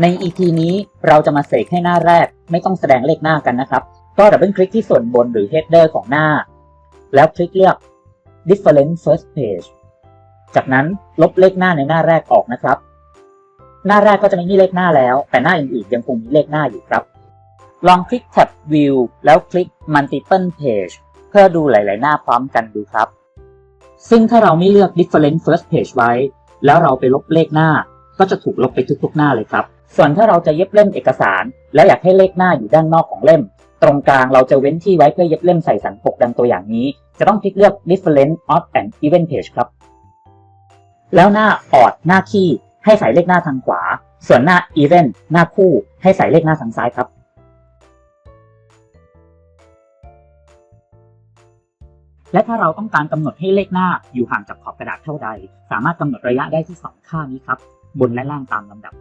ใน EP นี้เราจะมาเสกให้หน้าแรกไม่ต้องแสดงเลขหน้ากันนะครับ ก็ดับเบิลคลิกที่ส่วนบนหรือ header ของหน้า แล้วคลิกเลือก different first page จากนั้นลบเลขหน้าในหน้าแรกออกนะครับ หน้าแรกก็จะไม่มีเลขหน้าแล้ว แต่หน้าอื่นๆยังคงมีเลขหน้าอยู่ครับ ลองคลิกแท็บ view แล้วคลิก multiple page เพื่อดูหลาย ๆ หน้าพร้อมกันดูครับ ซึ่งถ้าเราไม่เลือก different first page ไว้ แล้วเราไปลบเลขหน้า ก็จะถูกลบไปทุก ๆ หน้าเลยครับ ส่วนถ้าเราจะเย็บเล่มเอกสาร และอยากให้เลขหน้าอยู่ด้านนอกของเล่ม ตรงกลางเราจะเว้นที่ไว้เพื่อเย็บเล่มใส่สันปกดังตัวอย่างนี้ จะต้องคลิกเลือก different odd and even page ครับ แล้วหน้า odd หน้าคี่ ให้ใส่เลขหน้าทางขวา ส่วนหน้า even หน้าคู่ ให้ใส่เลขหน้าทางซ้ายครับ และถ้าเราต้องการกำหนดให้เลขหน้าอยู่ห่างจากขอบกระดาษเท่าใด สามารถกำหนดระยะได้ที่สองข้านี้ครับ บนและล่างตามลำดับ